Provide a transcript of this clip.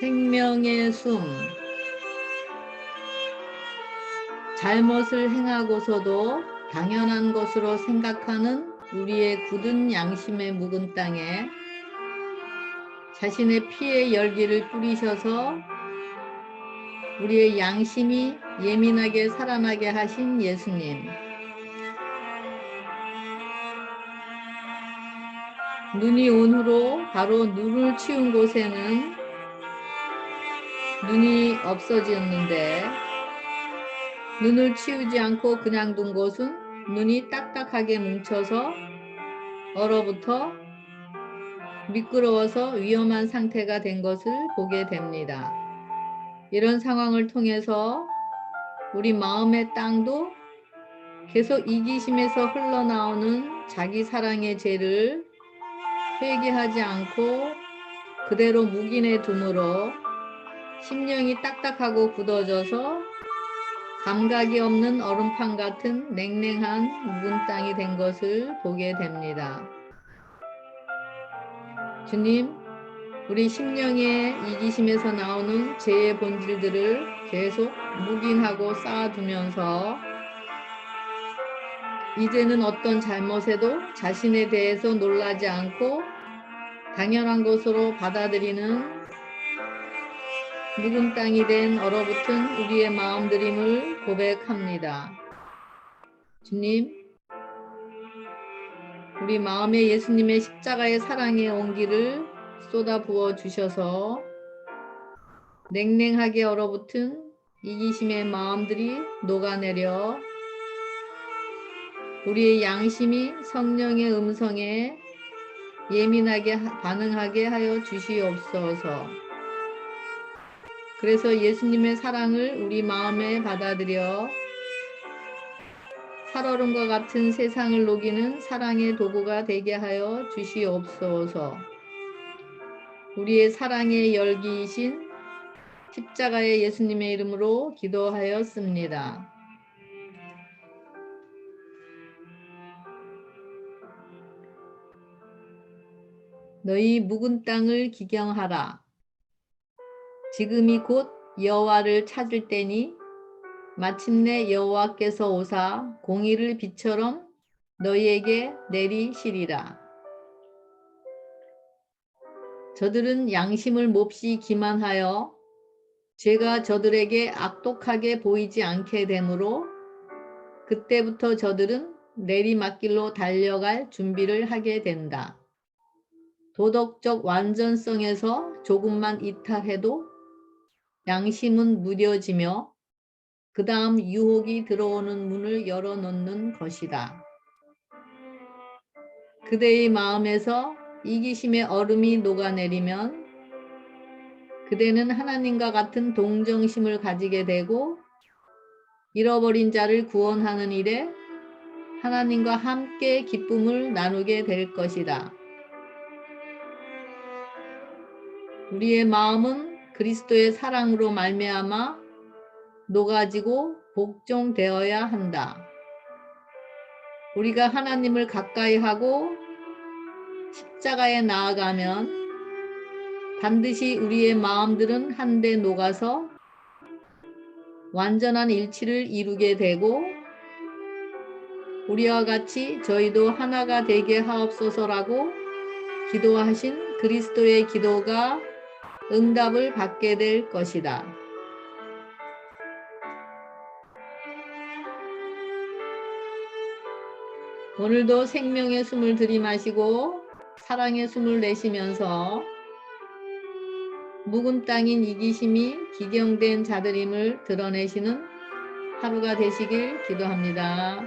생명의 숨 잘못을 행하고서도 당연한 것으로 생각하는 우리의 굳은 양심의 묵은 땅에 자신의 피의 열기를 뿌리셔서 우리의 양심이 예민하게 살아나게 하신 예수님. 눈이 온 후로 바로 눈을 치운 곳에는 눈이 없어졌는데 눈을 치우지 않고 그냥 둔 곳은 눈이 딱딱하게 뭉쳐서 얼어붙어 미끄러워서 위험한 상태가 된 것을 보게 됩니다. 이런 상황을 통해서 우리 마음의 땅도 계속 이기심에서 흘러나오는 자기 사랑의 죄를 회개하지 않고 그대로 묵인해 두므로 심령이 딱딱하고 굳어져서 감각이 없는 얼음판 같은 냉랭한 묵은 땅이 된 것을 보게 됩니다. 주님, 우리 심령의 이기심에서 나오는 죄의 본질들을 계속 묵인하고 쌓아두면서 이제는 어떤 잘못에도 자신에 대해서 놀라지 않고 당연한 것으로 받아들이는 묵은 땅이 된 얼어붙은 우리의 마음들임을 고백합니다. 주님, 우리 마음에 예수님의 십자가의 사랑의 온기를 쏟아 부어 주셔서 냉랭하게 얼어붙은 이기심의 마음들이 녹아내려 우리의 양심이 성령의 음성에 예민하게 하- 반응하게 하여 주시옵소서. 그래서 예수님의 사랑을 우리 마음에 받아들여 살얼음과 같은 세상을 녹이는 사랑의 도구가 되게 하여 주시옵소서. 우리의 사랑의 열기이신 십자가의 예수님의 이름으로 기도하였습니다. 너희 묵은 땅을 기경하라. 지금이 곧 여호와를 찾을 때니 마침내 여호와께서 오사 공의를 비처럼 너희에게 내리시리라. 저들은 양심을 몹시 기만하여 죄가 저들에게 악독하게 보이지 않게 되므로 그때부터 저들은 내리막길로 달려갈 준비를 하게 된다. 도덕적 완전성에서 조금만 이탈해도 양심은 무뎌지며 그 다음 유혹이 들어오는 문을 열어놓는 것이다. 그대의 마음에서 이기심의 얼음이 녹아내리면 그대는 하나님과 같은 동정심을 가지게 되고 잃어버린 자를 구원하는 일에 하나님과 함께 기쁨을 나누게 될 것이다. 우리의 마음은 그리스도의 사랑으로 말미암아 녹아지고 복종되어야 한다. 우리가 하나님을 가까이 하고 십자가에 나아가면 반드시 우리의 마음들은 한데 녹아서 완전한 일치를 이루게 되고 우리와 같이 저희도 하나가 되게 하옵소서라고 기도하신 그리스도의 기도가 응답을 받게 될 것이다. 오늘도 생명의 숨을 들이마시고 사랑의 숨을 내쉬면서 묵은 땅인 이기심이 기경된 자들임을 드러내시는 하루가 되시길 기도합니다.